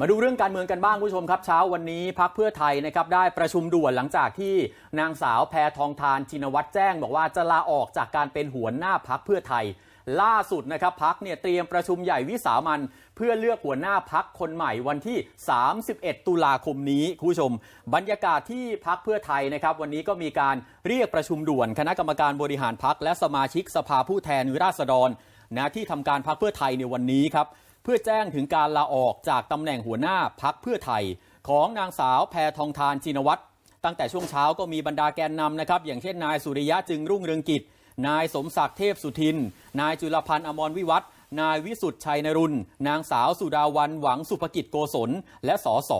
มาดูเรื่องการเมืองกันบ้างคุณผู้ชมครับเช้าวันนี้พักเพื่อไทยนะครับได้ประชุมด่วนหลังจากที่นางสาวแพทองทานชินวัตรแจ้ง บอกว่าจะลาออกจากการเป็นหัวหน้าพักเพื่อไทย ล่าสุดนะครับพักเนี่ยเตรียมประชุมใหญ่วิสามันเพื่อเลือกหัวหน้าพักคนใหม่วันที่ 31 ตุลาคมนี้คุณผู้ชม บรรยากาศที่พักเพื่อไทยนะครับ วันนี้ก็มีการเรียกประชุมด่วน คณะกรรมการบริหารพักและสมาชิกสภาผู้แทนราษฎรนะที่ทำการพักเพื่อไทยในวันนี้ครับ พื่อแจ้งถึงการลาออกจากตำแหน่งหัวหน้าพักเพื่อไทย ของนางสาวแพทองทานจินวัตรตั้งแต่ช่วงเช้าก็มีบรรดาแกนนำนะครับ อย่างเช่นนายสุริยะจึงรุ่งเรืองกิจ นายสมศักดิ์เทพสุทิน นายจุลพันธ์อมรวิวัฒน์นายวิสุทธ์ชัยนรุนนางสาวสุดาวันหวังสุภกิจโกศล และสส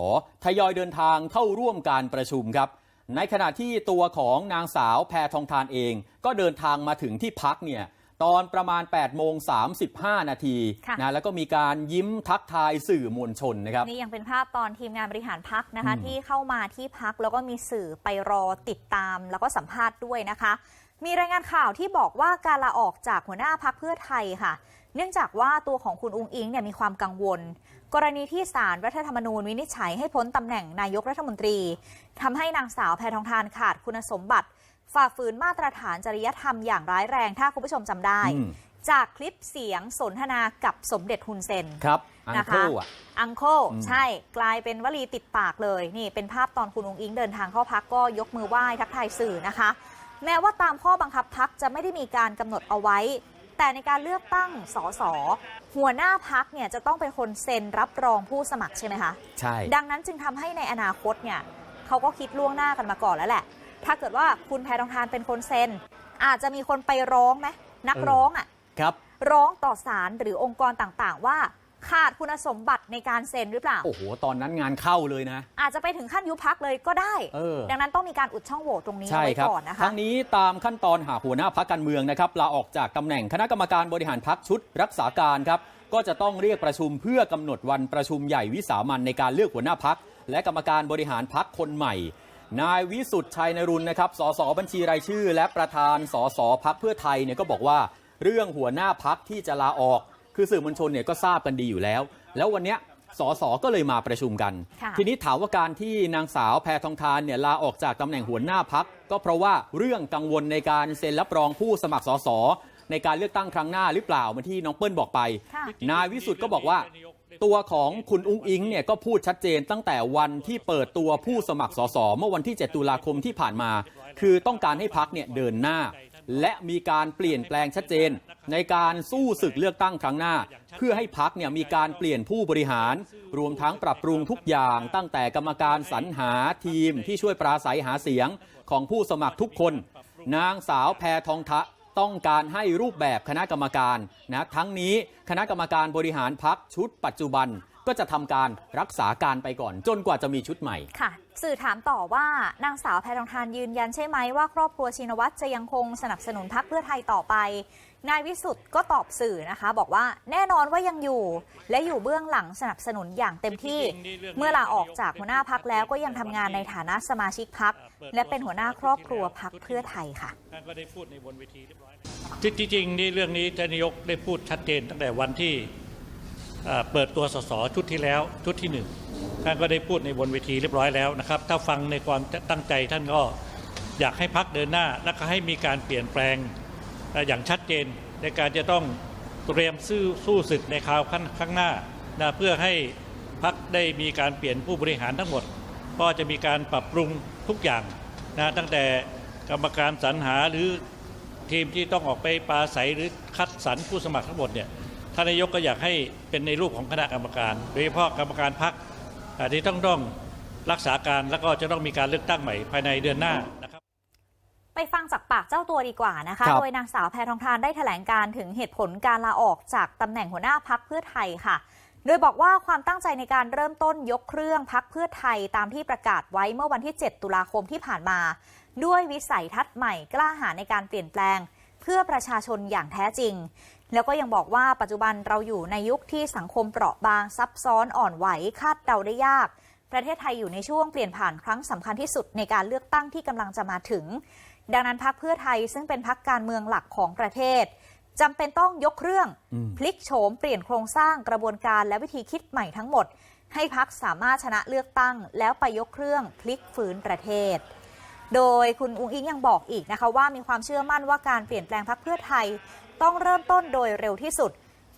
ทยอยเดินทางเข้าร่วมการประชุมครับ ในขณะที่ตัวของนางสาวแพทองทานเอง ก็เดินทางมาถึงที่พักเนี่ย ตอนประมาณ8โมง35 นาทีค่ะนะแล้วก็มีการยิ้มทักทายสื่อมวลชนนะครับนี่ยังเป็นภาพตอนทีมงานบริหารพักนะคะอืมที่เข้ามาที่พักแล้วก็มีสื่อไปรอติดตาม แล้วก็สัมภาษณ์ด้วยนะคะ มีรายงานข่าวที่บอกว่าการลาออกจากหัวหน้าพักเพื่อไทยค่ะ เนื่องจากว่าตัวของคุณอุงอิงเนี่ยมีความกังวล กรณีที่ศาลรัฐธรรมนูญวินิจฉัยให้พ้นตำแหน่งนายกรัฐมนตรีทำให้นางสาวแพทองทานขาดคุณสมบัติ ฝ่าฝืนมาตรฐานจริยธรรมอย่างร้ายแรง ถ้าคุณผู้ชมจำได้ อืม จากคลิปเสียงสนทนากับสมเด็จฮุนเซน ครับอังนะคะโคอะ อังโคอืม ใช่กลายเป็นวลีติดปากเลย นี่เป็นภาพตอนคุณองอิงเดินทางเข้าพักก็ยกมือไหว้ทักทายสื่อนะคะ แม้ว่าตามข้อบังคับพักจะไม่ได้มีการกำหนดเอาไว้ แต่ในการเลือกตั้งสสหัวหน้าพักเนี่ยจะต้องเป็นคนเซ็นรับรองผู้สมัครใช่ไหมคะ ใช่ ดังนั้นจึงทำให้ในอนาคตเนี่ยเขาก็คิดล่วงหน้ากันมาก่อนแล้วแหละ ถ้าเกิดว่าคุณแพทองทานเป็นคนเซ็น อาจจะมีคนไปร้องไหมนักร้องอะครับ ร้องต่อศาลหรือองค์กรต่างๆ ว่าขาดคุณสมบัติในการเซ็นหรือเปล่า โอ้โห ตอนนั้นงานเข้าเลยนะ อาจจะไปถึงขั้นยุบพักเลยก็ได้เออดังนั้นต้องมีการอุดช่องโหว่ตรงนี้ใช่เอาไว้ครับก่อนนะคะทั้งนี้ตามขั้นตอนหาหัวหน้าพักการเมืองนะครับลาออกจากตำแหน่งคณะกรรมการบริหารพักชุดรักษาการครับ ก็จะต้องเรียกประชุมเพื่อกำหนดวันประชุมใหญ่วิสามันในการเลือกหัวหน้าพักและกรรมการบริหารพักคนใหม่ นายวิสุทธ์ชัยนรุนนะครับสสบัญชีรายชื่อ และประธานสสพักเพื่อไทยเนี่ยก็บอกว่าเรื่องหัวหน้าพักที่จะลาออก คือสื่อมวลชนเนี่ยก็ทราบกันดีอยู่แล้ว แล้ววันเนี้ยสสก็เลยมาประชุมกันค่ะทีนี้ถามว่าการที่นางสาวแพทองทานเนี่ยลาออกจากตำแหน่งหัวหน้าพักก็เพราะว่าเรื่องกังวลในการเซ็นรับรองผู้สมัครสสในการเลือกตั้งครั้งหน้าหรือเปล่าเหมือนที่น้องเปิ้ลบอกไปค่ะนายวิสุทธ์ก็บอกว่า ตัวของคุณอุ้งอิงเนี่ยก็พูดชัดเจนตั้งแต่วันที่เปิดตัวผู้สมัครสสเมื่อวันที่ 7 ตุลาคมที่ผ่านมา คือต้องการให้พักเนี่ยเดินหน้า และมีการเปลี่ยนแปลงชัดเจน ในการสู้ศึกเลือกตั้งครั้งหน้า เพื่อให้พักเนี่ยมีการเปลี่ยนผู้บริหาร รวมทั้งปรับปรุงทุกอย่างตั้งแต่กรรมการสรรหาทีมที่ช่วยปราศัยหาเสียงของผู้สมัครทุกคน นางสาวแพทองทะ ต้องการให้รูปแบบคณะกรรมการนะทั้งนี้คณะกรรมการบริหารพักชุดปัจจุบัน ก็จะทำการรักษาการไปก่อน จนกว่าจะมีชุดใหม่ค่ะ สื่อถามต่อว่านางสาวแพทองทานยืนยันใช่ไหมว่าครอบครัวชินวัตรจะยังคงสนับสนุนพักเพื่อไทยต่อไปนายวิสุทธ์ก็ตอบสื่อนะคะ บอกว่าแน่นอนว่ายังอยู่ และอยู่เบื้องหลังสนับสนุนอย่างเต็มที่ เมื่อลาออกจากหัวหน้าพักแล้วก็ยังทำงานในฐานะสมาชิกพักและเป็นหัวหน้าครอบครัวพักเพื่อไทยค่ะท่านก็ได้พูดในบนเวทีเรียบร้อยที่ที่จริงนี่เรื่องนี้ท่านนายกได้พูดชัดเจนตั้งแต่วันที่ เปิดตัวสสชุดที่แล้วชุดที่หนึ่งท่านก็ได้พูดในบนเวทีเรียบร้อยแล้วนะครับ ถ้าฟังในความตั้งใจท่านก็อยากให้พักเดินหน้า และก็ให้มีการเปลี่ยนแปลงอย่างชัดเจนในการจะต้องเตรียมสู้สู้ศึกในคราวข้างข้างหน้านะเพื่อให้พักได้มีการเปลี่ยนผู้บริหารทั้งหมด ก็จะมีการปรับปรุงทุกอย่างนะตั้งแต่กรรมการสรรหาหรือทีมที่ต้องออกไปปราศัยหรือคัดสรรผู้สมัครทั้งหมดเนี่ยานนายกก็อยากให้เป็นในรูปของคณะกรรมการ โดยเฉพาะกรรมการพักที่ต้องต้องรักษาการแล้วก็จะต้องมีการเลือกตั้งใหม่ภายในเดือนหน้านะครับไปฟังจากปากเจ้าตัวดีกว่านะคะครับโดยนางสาวแพทองทานได้แถลงการถึงเหตุผลการลาออกจากตำแหน่งหัวหน้าพักเพื่อไทยค่ะ โดยบอกว่าความตั้งใจในการเริ่มต้นยกเครื่องพักเพื่อไทยตามที่ประกาศไว้เมื่อวันที่ 7 ตุลาคมที่ผ่านมา ด้วยวิสัยทัศน์ใหม่กล้าหาญในการเปลี่ยนแปลง เพื่อประชาชนอย่างแท้จริง แล้วก็ยังบอกว่าปัจจุบันเราอยู่ในยุคที่สังคมเปราะบางซับซ้อนอ่อนไหวคาดเดาได้ยาก ประเทศไทยอยู่ในช่วงเปลี่ยนผ่านครั้งสำคัญที่สุดในการเลือกตั้งที่กำลังจะมาถึง ดังนั้นพักเพื่อไทยซึ่งเป็นพักการเมืองหลักของประเทศจำเป็นต้องยกเครื่องอืมพลิกโฉมเปลี่ยนโครงสร้างกระบวนการและวิธีคิดใหม่ทั้งหมด ให้พักสามารถชนะเลือกตั้ง แล้วไปยกเครื่องพลิกฟื้นประเทศ โดยคุณอุ้งอิงยังบอกอีกนะคะว่ามีความเชื่อมั่นว่าการเปลี่ยนแปลงพักเพื่อไทย ต้องเริ่มต้นโดยเร็วที่สุด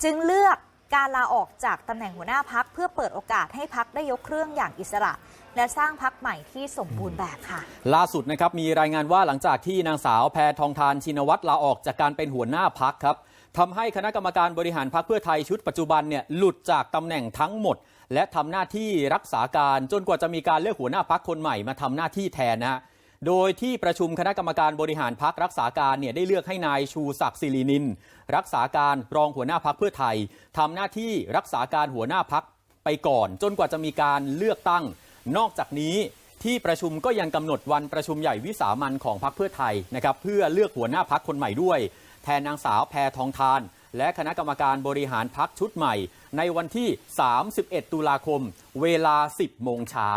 จึงเลือกการลาออกจากตำแหน่งหัวหน้าพักเพื่อเปิดโอกาสให้พักได้ยกเครื่องอย่างอิสระ และสร้างพักใหม่ที่สมบูรณ์แบบค่ะ ล่าสุดนะครับมีรายงานว่าหลังจากที่นางสาวแพทองทานชินวัตรลาออกจากการเป็นหัวหน้าพักครับทำให้คณะกรรมการบริหารพักเพื่อไทยชุดปัจจุบันเนี่ยหลุดจากตำแหน่งทั้งหมด และทำหน้าที่รักษาการจนกว่าจะมีการเลือกหัวหน้าพักคนใหม่มาทำหน้าที่แทนนะฮะ โดยที่ประชุมคณะกรรมการบริหารพักรักษาการเนี่ยได้เลือกให้นายชูศักดิ์ศิรินิน รักษาการรองหัวหน้าพักเพื่อไทยทำหน้าที่รักษาการหัวหน้าพักไปก่อน จนกว่าจะมีการเลือกตั้ง นอกจากนี้ที่ประชุมก็ยังกำหนดวันประชุมใหญ่วิสามันของพรรเพื่อไทยนะครับเพื่อเลือกหัวหน้าพักคนใหม่ด้วย แทนนางสาวแพทองทาน และคณะกรรมการบริหารพักชุดใหม่ ในวันที่ 31 ตุลาคม เวลา 10 โมงเช้า